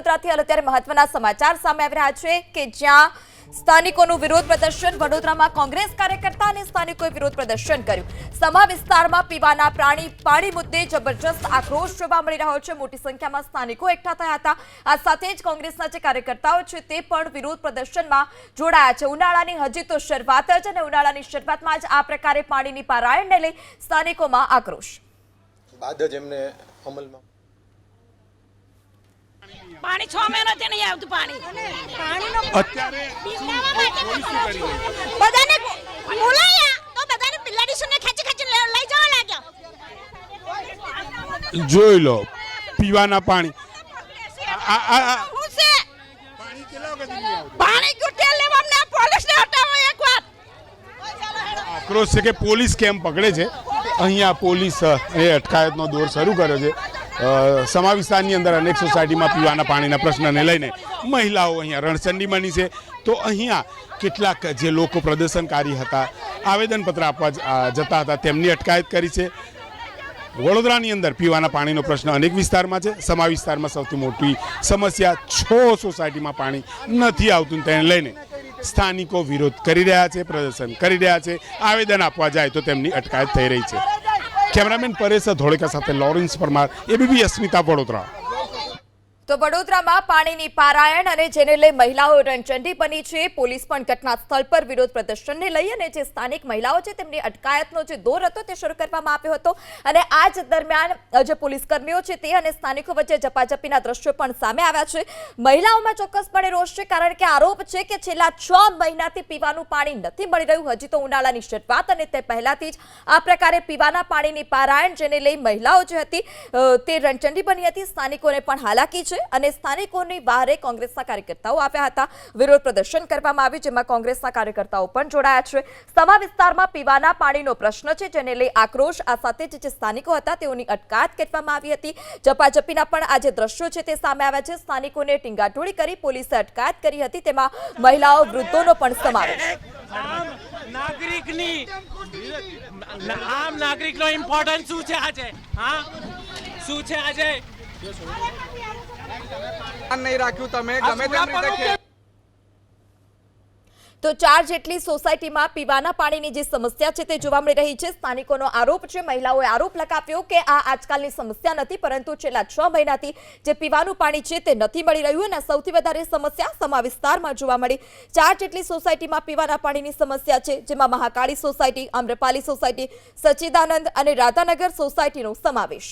વડોદરાથી અત્યારે મહત્વના સમાચાર સામે આવી રહ્યા છે કે જ્યાં સ્થાનિકોનું વિરોધ પ્રદર્શન, વડોદરામાં કોંગ્રેસ કાર્યકર્તા અને સ્થાનિકોએ વિરોધ પ્રદર્શન કર્યું. સમા વિસ્તારમાં પીવાના પ્રાણી પાણી મુદ્દે જબરજસ્ત આક્રોશ જોવા મળી રહ્યો છે. મોટી સંખ્યામાં સ્થાનિકો એકઠા થયા હતા. આ સાથે જ કોંગ્રેસના જે કાર્યકર્તાઓ છે તે પણ વિરોધ પ્રદર્શનમાં જોડાયા છે. ઉનાળાની હજી તો શરૂઆત જ અને ઉનાળાની શરૂઆતમાં જ આ પ્રકારે પાણીની પારાયણને લઈ સ્થાનિકોમાં આક્રોશ. બાદ જ એમને અમલમાં પાણી છ મહિનાથી નહીં આવતું પાણી. પાણીનો અત્યારે બધાને બોલાયા તો બધાને પિલ્લાડીસોને ખેંચી ખેંચી લઈ લઈ જવા લાગ્યા. જોઈ લો પીવાના પાણી. આ- આ- હું છે? પાણી કેટલા વખત પાણી ગુટેલ લેવા અમને પોલીસને હટાવો એક વાર. આક્રોશ છે કે પોલીસ કેમ પકડે છે? અહીંયા પોલીસ એ અટકાયતનો દોર શરૂ કર્યો છે. અ, સમા વિસ્તારની અંદર અનેક સોસાયટીમાં પીવાના પાણીના પ્રશ્નને લઈને મહિલાઓ અહીંયા રણચંડી બની છે. તો અહીંયા કેટલાક જે લોકો પ્રદર્શનકારી હતા આવેદનપત્ર આપવા જતા હતા તેમની અટકાયત કરી છે. વડોદરાની અંદર પીવાના પાણીનો પ્રશ્ન અનેક વિસ્તારમાં છે. સમા વિસ્તારમાં સૌથી મોટી સમસ્યા છ સોસાયટીમાં પાણી નથી આવતું તેને લઈને સ્થાનિકો વિરોધ કરી રહ્યા છે પ્રદર્શન કરી રહ્યા છે. આવેદન આપવા જાય તો તેમની અટકાયત થઈ રહી છે. કેમેરામેન પરેશ ધોળેકા સાથે લોરેન્સ પરમાર એબીપી અસ્મિતા વડોદરા. તો વડોદરામાં પાણીની પારાયણ અને જેને લઈ મહિલાઓ રણચંડી બની છે, પોલીસ પણ ઘટના સ્થળ પર વિરોધ પ્રદર્શનને લઈ અને જે સ્થાનિક મહિલાઓ છે તેમની અટકાયતનો જે દોર હતો તે શરૂ કરવામાં આવ્યો હતો. અને આ જ દરમિયાન જે પોલીસકર્મીઓ છે તે અને સ્થાનિકો વચ્ચે ઝપાઝપીના દ્રશ્યો પણ સામે આવ્યા છે. મહિલાઓમાં ચોક્કસપણે રોષ છે, કારણ કે આરોપ છે કે છેલ્લા છ મહિનાથી પીવાનું પાણી નથી મળી રહ્યું. હજી તો ઉનાળાની શરૂઆત અને તે પહેલાથી જ આ પ્રકારે પીવાના પાણીની પારાયણ જેને લઈ મહિલાઓ જે હતી તે રણચંડી બની હતી. સ્થાનિકોને પણ હાલાકી છે. અને સ્થાનિકોની બહારે કોંગ્રેસના કાર્યકર્તાઓ આવ્યા હતા. વિરોધ પ્રદર્શન કરવામાં આવ્યું, જેમાં કોંગ્રેસના કાર્યકર્તાઓ પણ જોડાયા છે. સમા વિસ્તારમાં પીવાના પાણીનો પ્રશ્ન છે, જેને લઈ આક્રોશ. આ સાથે જે સ્થાનિકો હતા, તેઓની અટકાયત કરવામાં આવી હતી. ઝપાઝપીના પણ આ જે દ્રશ્યો છે, તે સામે આવ્યા છે. સ્થાનિકોને ટીંગાટોળી કરી પોલીસે અટકાયત કરી હતી. તેમાં મહિલાઓ, વૃદ્ધોનો પણ સમાવેશ નાગરિકની આમ નાગરિકનો ઇમ્પોર્ટન્સ શું છે આજે? હા? શું છે આજે? નહીં રાખ્યું તમે ગમે તેમ રીતે તો ચાર જેટલી સોસાયટીમાં પીવાના પાણીની જે સમસ્યા છે તે જોવા મળી રહી છે. સ્થાનિકોનો આરોપ છે મહિલાઓએ આરોપ લગાવ્યો કે આ આજકાલની સમસ્યા નથી પરંતુ છેલ્લા છ મહિનાથી જે પીવાનું પાણી છે તે નથી મળી રહ્યું અને સૌથી વધારે સમસ્યા સમા વિસ્તારમાં જોવા મળી. ચાર જેટલી સોસાયટીમાં પીવાના પાણીની સમસ્યા છે જેમાં મહાકાળી સોસાયટી આમ્રપાલી સોસાયટી સચ્ચિદાનંદ અને રાધાનગર સોસાયટીનો સમાવેશ.